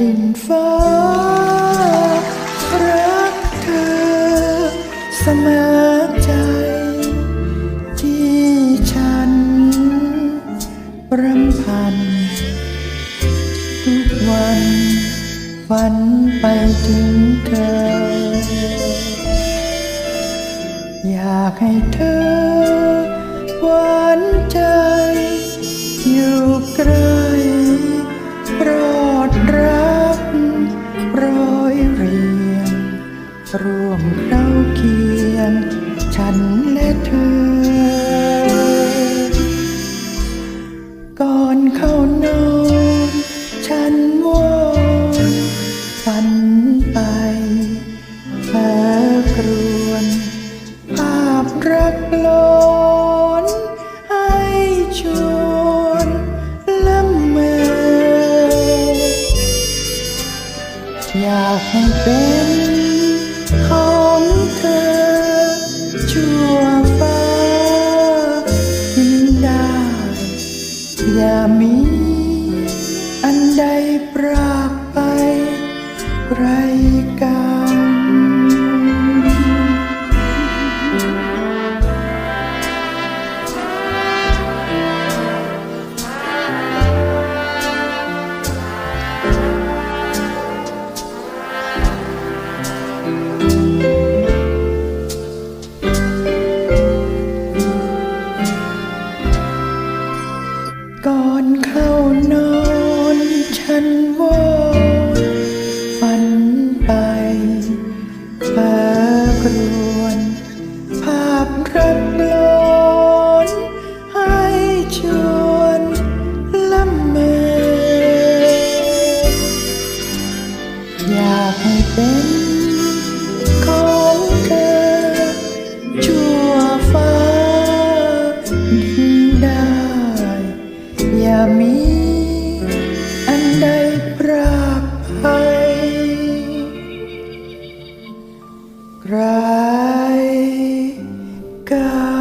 ดินฟ้า รักเธอเสมอใจ ที่ฉันรำพัน ทุกวันฝันไปถึงเธอ อยากให้เธอหวานใจ อยู่ใกล้ ร่วมเราเคียง ฉันและเธอ ก่อนเข้านอน ฉันวอนฝันไปเพ้อกรวนภาพรักลอนให้ชวนละเมออยากให้เป็น มีอันใดปรากไปไกลกา ก่อนใคร ได้พรากไปไกลกา